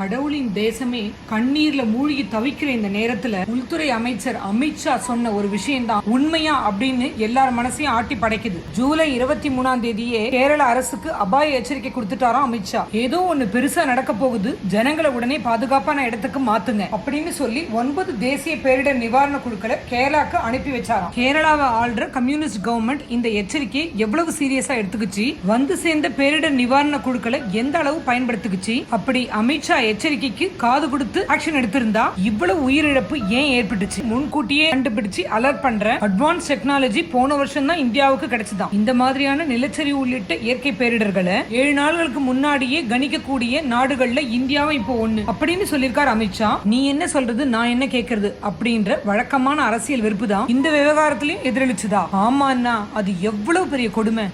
கடவுளின் தேசமே கண்ணீர்ல மூழ்கி தவிக்கிற இந்த நேரத்துல உள்துறை அமைச்சர் அமித்ஷா சொன்ன ஒரு விஷயம் தான் உண்மையா அப்படின்னு எல்லார் மனசையும் ஆட்டி படைக்குது. ஜூலை இருபத்தி மூணாம் தேதியே கேரள அரசுக்கு அபாய எச்சரிக்கை கொடுத்துட்டாராம் அமித்ஷா ஏதோ ஒண்ணு பெருசா நடக்க போகுது. ஜனங்களை உடனே பாதுகாப்பான இடத்துக்கு மாத்துங்க அப்படின்னு சொல்லி ஒன்பது தேசிய பேரிடர் நிவாரண குழுக்களை கேரளாக்கு அனுப்பி வச்சாராம். கேரளாவை ஆள்ற கம்யூனிஸ்ட் கவர்மெண்ட் இந்த எச்சரிக்கையை எவ்வளவு சீரியஸா எடுத்துக்கிச்சு? வந்து சேர்ந்த பேரிடர் நிவாரண குழுக்களை எந்த அளவு பயன்படுத்துக்குச்சு? அப்படி அமித்ஷா எச்சரிக்கைக்கு காது கொடுத்து ஆக்ஷன் எடுத்திருந்தா இவ்வளவு உயிரிழப்பு ஏன் ஏற்பட்டுச்சு? முன்கூட்டியே கண்டுபிடிச்சு அலர்ட் பண்ற அட்வான்ஸ் டெக்னாலஜி போன வருஷம் தான் இந்தியாவுக்கு கிடைச்சதாம் இந்த மாதிரியான நிலச்சரிவு உள்ளிட்ட இயற்கை பேரிடர்களை ஏழு நாள்களுக்கு முன்னாடியே கணிக்கக்கூடிய நாடுகள்ல இந்தியாவும் இப்போ ஒண்ணு. அப்படின்னு சொல்லியிருக்கார் அமித்ஷா. நீ என்ன சொல்றது நான் என்ன கேக்குறது அப்படின்ற வழக்கமான அரசியல் வெறுப்பு தான் இந்த விவகாரத்திலையும் எதிரொலிச்சுதா? ஆமாண்ணா அது எவ்வளவு பெரிய கொடுமை.